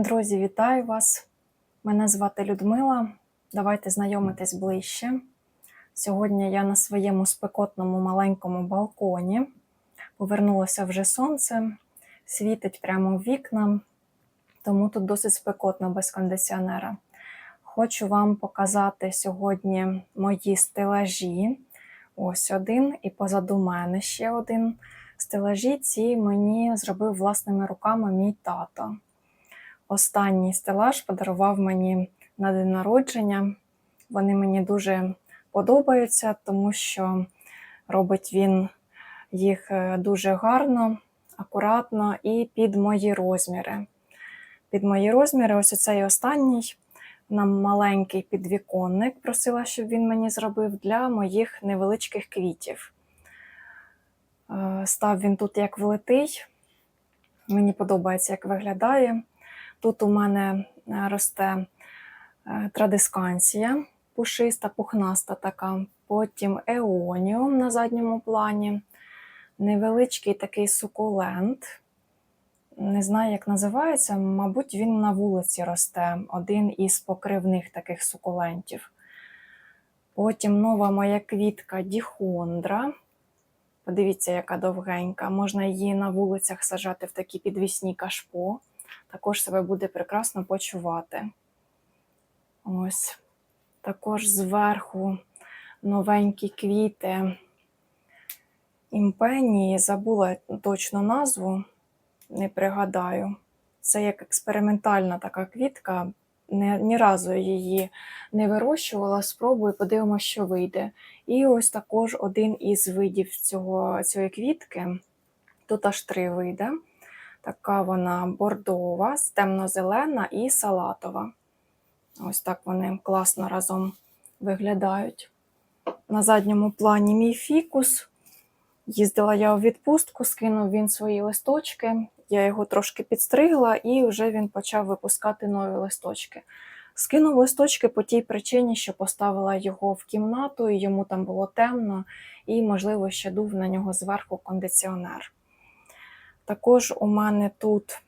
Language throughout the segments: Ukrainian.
Друзі, вітаю вас! Мене звати Людмила. Давайте знайомитись ближче. Сьогодні я на своєму спекотному маленькому балконі. Повернулося вже сонце, світить прямо в вікна, тому тут досить спекотно без кондиціонера. Хочу вам показати сьогодні мої стелажі. Ось один, і позаду мене ще один. Стелажі ці мені зробив власними руками мій тато. Останній стелаж подарував мені на день народження. Вони мені дуже подобаються, тому що робить він їх е, дуже гарно, акуратно і під мої розміри. Під мої розміри, ось цей останній нам маленький підвіконник просила, щоб він мені зробив для моїх невеличких квітів. Е, Став він тут як влитий. Мені подобається, як виглядає. Тут у мене е, росте е, традисканція, пушиста, пухнаста така, потім еоніум на задньому плані, невеличкий такий сукулент. Не знаю, як називається, мабуть, він на вулиці росте, один із покривних таких сукулентів. Потім нова моя квітка діхондра. Подивіться, яка довгенька. Можна її на вулицях сажати в такі підвісні кашпо. Також себе буде прекрасно почувати. Ось. Також зверху новенькі квіти імпенії. Забула точну назву, не пригадаю. Це як експериментальна така квітка. Ні, ні разу її не вирощувала, спробую, подивимося, що вийде. І ось також один із видів цього, цієї квітки. Тут аж три вийде. Така вона бордова, темно-зелена і салатова. Ось так вони класно разом виглядають. На задньому плані мій фікус. Їздила я у відпустку, скинув він свої листочки. Я його трошки підстригла, і вже він почав випускати нові листочки. Скинув листочки по тій причині, що поставила його в кімнату, і йому там було темно, і, можливо, ще дув на нього зверху кондиціонер. Також у мене тут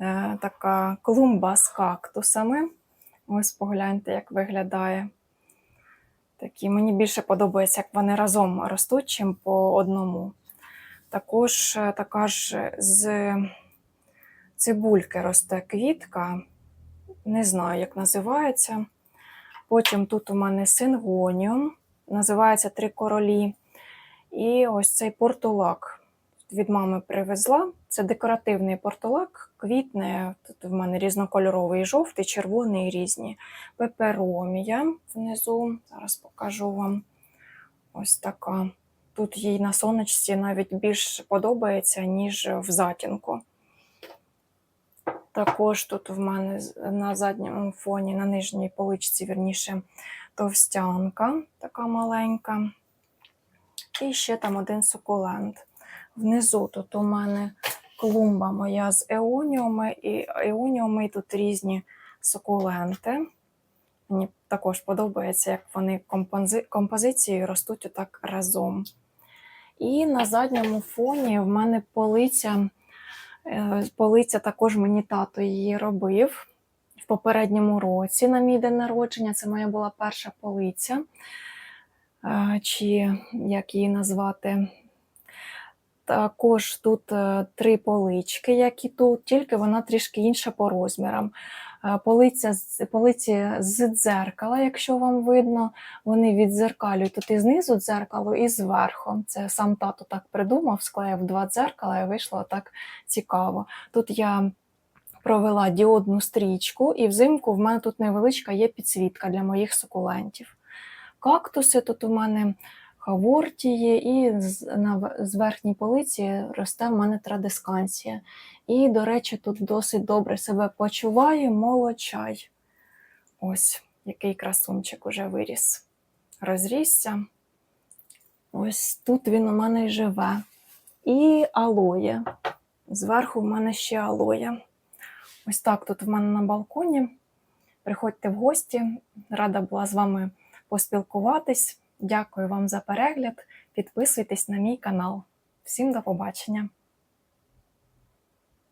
е, така клумба з кактусами. Ось погляньте, як виглядає. Такі, Мені більше подобається, як вони разом ростуть, чим по одному. Також е, така ж з цибульки росте квітка, не знаю, як називається. Потім тут у мене сингоніум, називається Три королі. І ось цей портулак від мами привезла. Це декоративний портулак, квітне. Тут в мене різнокольоровий, жовтий, червоний різні. Пеперомія внизу. Зараз покажу вам ось така. Тут їй на сонечці навіть більш подобається, ніж в затінку. Також тут в мене на задньому фоні, на нижній поличці, вірніше, товстянка, така маленька. І ще там один сукулент. Внизу тут у мене клумба моя з еоніуми, і еоніуми тут різні сукуленти. Мені також подобається, як вони компози... композицією ростуть отак разом. І на задньому фоні в мене полиця. Е, полиця також мені тато її робив в попередньому році на мій день народження. Це моя була перша полиця, е, чи як її назвати. Також тут е, три полички, як і тут, тільки вона трішки інша по розмірам. Е, полиця, полиці з дзеркала, якщо вам видно, вони віддзеркалюють тут і знизу дзеркало, і зверху. Це сам тато так придумав, склеїв два дзеркала і вийшло так цікаво. Тут я провела діодну стрічку, і взимку в мене тут невеличка є підсвітка для моїх сукулентів. Кактуси тут у мене хавортії, і на, з верхній полиці росте в мене традисканція. І, до речі, тут досить добре себе почуває молочай. Ось який красунчик уже виріс. Розрісся. Ось тут він у мене й живе. І алоє. Зверху в мене ще алоє. Ось так тут в мене на балконі. Приходьте в гості, рада була з вами поспілкуватись. Дякую вам за перегляд. Підписуйтесь на мій канал. Всім до побачення!